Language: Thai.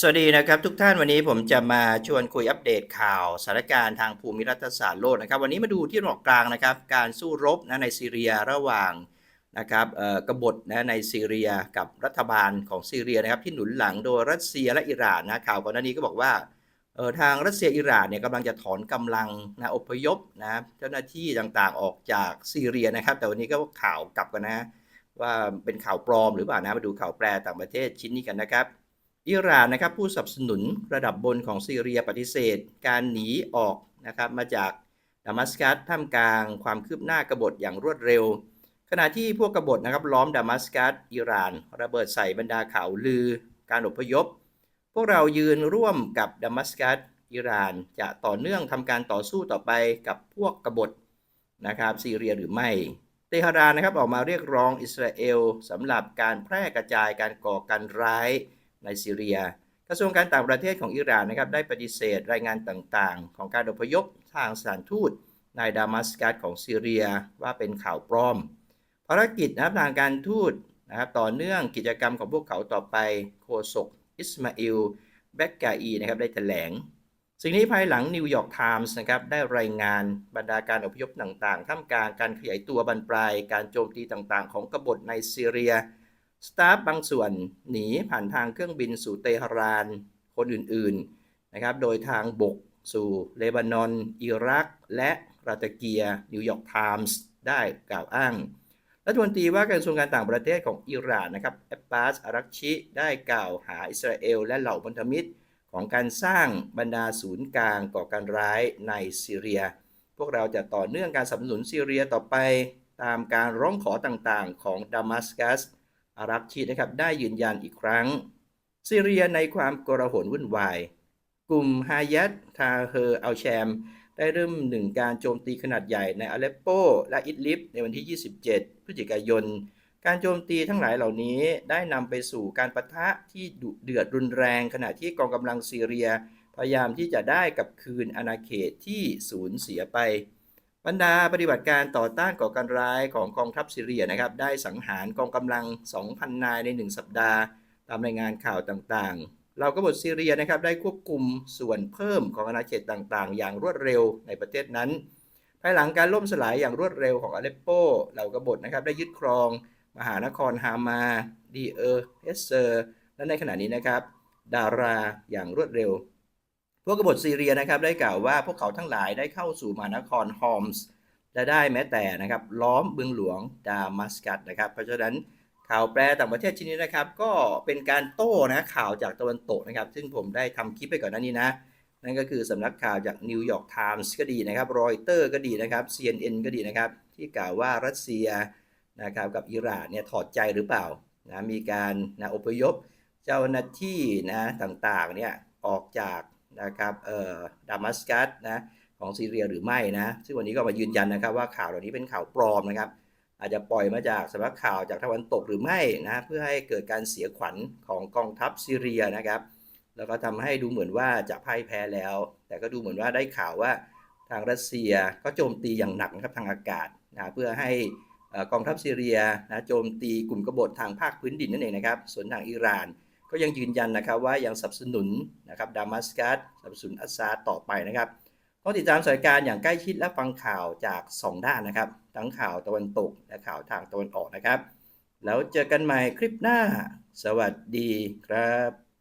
สวัสดีนะครับทุกท่านวันนี้ผมจะมาชวนคุยอัปเดตข่าวสถานการณ์ทางภูมิรัฐศาสตร์โลกนะครับ วันนี้มาดูที่ตะวันอกกลางนะครับการสู้รบนะในซีเรียระหว่างนะครับเอ่อกบฏนะในซีเรียกับรัฐบาลของซีเรียนะครับที่หนุนหลังโดยรัสเซียและอิหร่านนะข่าวก่อนหน้านี้ก็บอกว่าเออทางรัสเซียอิหร่านเนี่ยกำลังจะถอนกำลังนะอพยพนะเจ้าหน้าที่ต่างๆออกจากซีเรียนะครับ แต่วันนี้ก็ข่าวกลับกันนะว่าเป็นข่าวปลอมหรือเปล่านะมาดูข่าวแปลต่างประเทศชิ้นนี้กันนะครับ อิหร่านนะครับผู้สนับสนุนระดับบนของซีเรียปฏิเสธ การหนีออกนะครับมาจากดามัสกัสท่ามกลางความคืบหน้ากบฏอย่างรวดเร็ว ขณะที่พวกกบฏนะครับล้อมดามัสกัสอิหร่าน ระเบิดใส่บรรดาข่าวลือ การอพยพ พวกเรายืนร่วมกับดามัสกัสอิหร่าน จะต่อเนื่องทำการต่อสู้ต่อไปกับพวกกบฏนะครับซีเรียหรือไม่เตหะรานนะครับออกมาเรียกร้องอิสราเอลสำหรับการแพร่กระจายการก่อการร้าย ในซีเรีย กระทรวงการต่างประเทศของอิหร่านนะครับได้ปฏิเสธรายงานต่างๆ ของการอพยพทางสถานทูตในดามัสกัสของซีเรียว่าเป็นข่าวปลอม ภารกิจนะครับทางการทูตนะครับต่อเนื่องกิจกรรมของพวกเขาต่อไปโฆษกอิสมาอิลแบกกาอีนะครับได้แถลง สิ่งนี้ภายหลังนิวยอร์กไทมส์นะครับได้รายงานบรรดาการอพยพต่างๆ ท่ามกลางการขยายตัวบรรปลายการโจมตีต่างๆ ของกบฏในซีเรีย สตาฟบางส่วนหนีผ่านทางเครื่องบินสู่เตหะราน คนอื่นๆนะครับ โดยทางบกสู่เลบานอน อิรัก และราตเกีย นิวยอร์กไทมส์ได้กล่าวอ้าง รัฐมนตรีว่าการกระทรวงการต่างประเทศของอิหร่านนะครับแอบบาสอารักชิได้กล่าวหาอิสราเอล และเหล่าพันธมิตรของการสร้างบรรดาศูนย์กลางก่อการร้ายในซีเรีย พวกเราจะต่อเนื่องการสนับสนุนซีเรียต่อไปตามการร้องขอต่างๆ ของดามัสกัส อารักชีนะครับได้ยืนยันอีกครั้ง ซีเรียในความโกลาหลวุ่นวาย กลุ่มฮายัตทาเฮออัลแชม ได้เริ่มหนึ่งการโจมตีขนาดใหญ่ในอเลปโป และอิดลิบในวันที่ 27 พฤศจิกายน การโจมตีทั้งหลายเหล่านี้ได้นำไปสู่การประทะที่ดุเดือดรุนแรง ขณะที่กองกำลังซีเรีย พยายามที่จะได้กลับคืนอาณาเขตที่สูญเสียไป บรรดาปฏิบัติการต่อต้านก่อการร้ายของกองทัพซีเรียนะครับได้สังหารกองกำลัง 2,000 นายใน 1 สัปดาห์ ตามรายงานข่าวต่างๆ เรากบฏซีเรียนะครับได้ควบคุมส่วนเพิ่มของอาณาเขตต่างๆ อย่างรวดเร็วในประเทศนั้น ภายหลังการล่มสลายอย่างรวดเร็วของอเลปโปเหล่ากบฏนะครับได้ยึดครองมหานครฮามาดีเออร์เฮสเซอร์และในขณะนี้นะครับ ดาราอย่างรวดเร็ว พวกกบฏซีเรียนะครับได้กล่าวว่าพวกเขาทั้งหลายได้เข้าสู่มหานครฮอมส์และได้แม้แต่นะครับล้อมเมืองหลวงดามัสกัสนะครับ เพราะฉะนั้นข่าวแปลต่างประเทศชิ้นนี้นะครับ ก็เป็นการโต้นะข่าวจากตะวันตกนะครับ ซึ่งผมได้ทำคลิปไปก่อนหน้านี้นะ นั่นก็คือสำนักข่าวจากนิวยอร์กไทมส์ก็ดีนะครับรอยเตอร์ก็ดีนะครับ CNN ก็ดีนะครับ ที่กล่าวว่ารัสเซียนะครับกับอิหร่านเนี่ยถอดใจหรือเปล่านะมีการนะอพยพเจ้าหน้าที่นะต่างๆเนี่ยออกจาก นะครับเอ่อดามัสกัสนะของซีเรียหรือไม่นะ ซึ่งวันนี้ก็มายืนยันนะครับว่าข่าวเหล่านี้เป็นข่าวปลอมนะครับ อาจจะปล่อยมาจากสำนักข่าวจากตะวันตกหรือไม่นะเพื่อให้เกิดการเสียขวัญของกองทัพซีเรียนะครับ แล้วก็ทำให้ดูเหมือนว่าจะพ่ายแพ้แล้ว แต่ก็ดูเหมือนว่าได้ข่าวว่าทางรัสเซียก็โจมตีอย่างหนักนะครับทางอากาศนะเพื่อให้กองทัพซีเรียนะโจมตีกลุ่มกบฏทางภาคพื้นดินนั่นเองนะครับ ส่วนทางอิหร่าน ก็ยังยืนยันนะครับว่ายังสนับสนุนนะครับดามัสกัสสนับสนุนอัสซาต่อไปนะครับต้องติดตามสถานการณ์อย่างใกล้ชิดและฟังข่าวจาก 2 ด้านนะครับ ทั้งข่าวตะวันตกและข่าวทางตะวันออกนะครับ แล้วเจอกันใหม่คลิปหน้า สวัสดีครับ